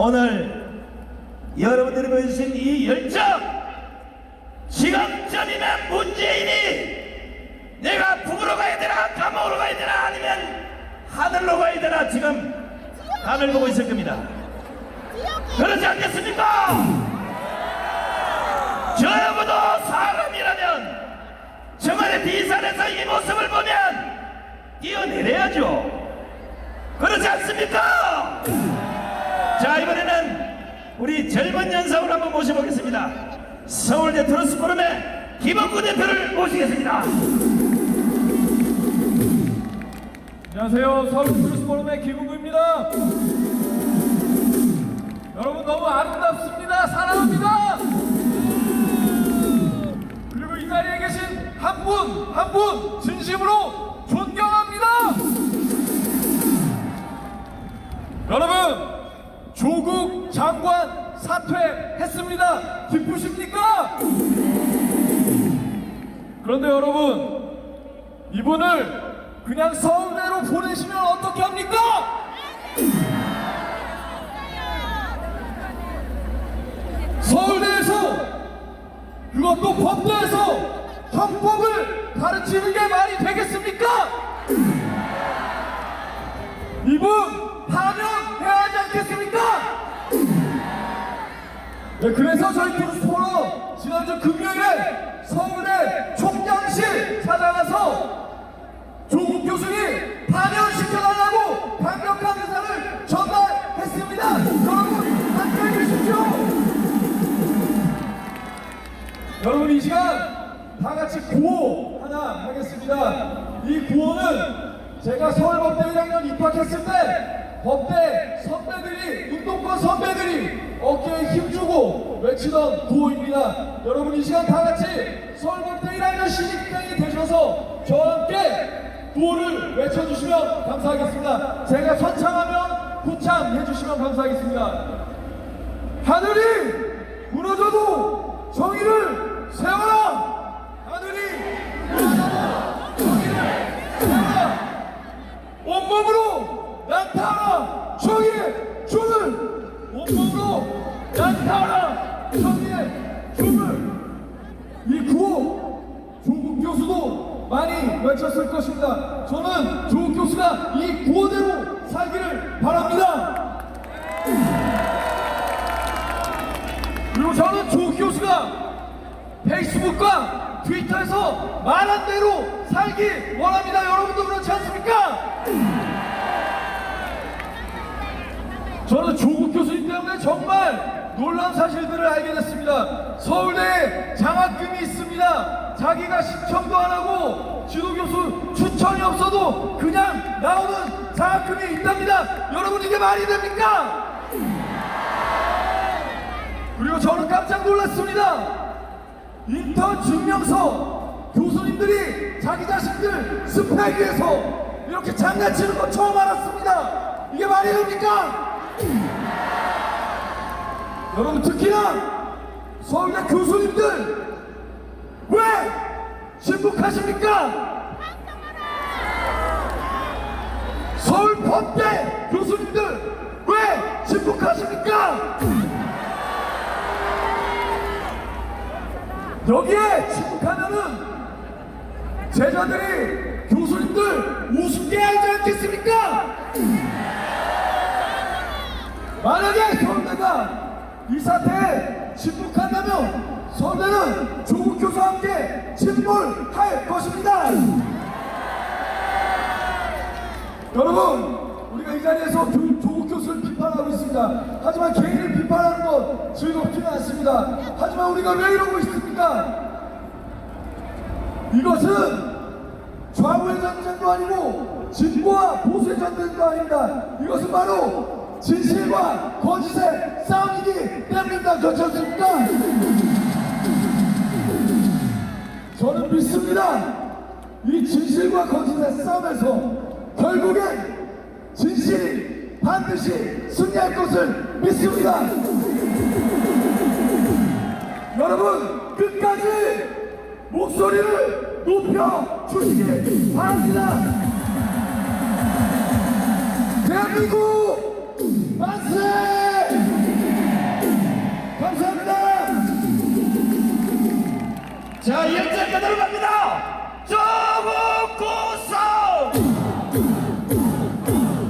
오늘 여러분들이 보여주신 이 열정 지금쯤이면 문재인이 내가 북으로 가야 되나 감옥으로 가야 되나 아니면 하늘로 가야 되나 지금 감을 보고 있을 겁니다 그렇지 않겠습니까? 저여보도 사람이라면 정말의 비산에서 이 모습을 보면 뛰어내려야죠 그렇지 않습니까? 자 이번에는 우리 젊은 연상을 한번 모셔보겠습니다 서울대 트로스 포럼의 김원구 대표를 모시겠습니다 안녕하세요. 서울 트루스 포럼의 김웅구입니다. 그런데 여러분, 이분을 그냥 서울대로 보내시면 어떻게 합니까? 서울대에서 그것도 법대에서 헌법을 가르치는 게 말이 되겠습니까? 이분 파면해야 하지 않겠습니까? 네, 그래서 저희 지난주 금요일에 서울대 총장실 찾아가서 조국 교수님 파면시켜달라고 강력한 의사를 전달했습니다. 여러분 함께해 주십시오. 여러분 이 시간 다 같이 구호 하나 하겠습니다. 이 구호는 제가 서울법대 1학년 입학했을 때 법대 선배들이 운동권 선배들이 어깨에 힘주고 외치던 구호입니다. 여러분 이 시간 다 같이 1학년 신입생이 되셔서 저와 함께 구호를 외쳐주시면 감사하겠습니다. 제가 선창하면 후창 해 주시면 감사하겠습니다. 하늘이 무너져도 정의를 세워라! 외쳤을 것입니다. 저는 조국 교수가 이 구호대로 살기를 바랍니다. 그리고 저는 조 교수가 페이스북과 트위터에서 말한 대로 살기 원합니다. 여러분도 그렇지 않습니까? 저는 조국 교수님 때문에 정말 놀라운 사실들을 알게 됐습니다. 서울대에 장학금이 있습니다. 자기가 신청도 안 하고 지도 교수 추천이 없어도 그냥 나오는 장학금이 있답니다. 여러분 이게 말이 됩니까? 그리고 저는 깜짝 놀랐습니다. 인턴 증명서 교수님들이 자기 자식들 스펙 위해서 이렇게 장난치는 거 처음 알았습니다. 이게 말이 됩니까? 여러분 특히나 서울대 교수님들 왜 신북하십니까? 서울 법대 교수님들 왜 신북하십니까? 여기에 침묵하면은 제자들이 교수님들 우습게 알지 않겠습니까? 만약에 서울대가 이 사태에 침묵한다면 서울대는 조국 교수와 함께 침몰할 것입니다. 여러분, 우리가 이 자리에서 조- 조국 교수를 비판하고 있습니다. 하지만 개인을 비판하는 건 즐겁지는 않습니다. 하지만 우리가 왜 이러고 있습니까? 이것은 좌우의 전쟁도 아니고 진보와 보수의 전쟁도 아닙니다. 이것은 바로 진실과 거짓의 싸움이기 때문입니다. 그렇지 않습니까? 저는 믿습니다. 이 진실과 거짓의 싸움에서 결국엔 진실이 반드시 승리할 것을 믿습니다. 여러분 끝까지 목소리를 높여 주시기 바랍니다. 대한민국 박수! 감사합니다. 자, 연장 가도록 합니다.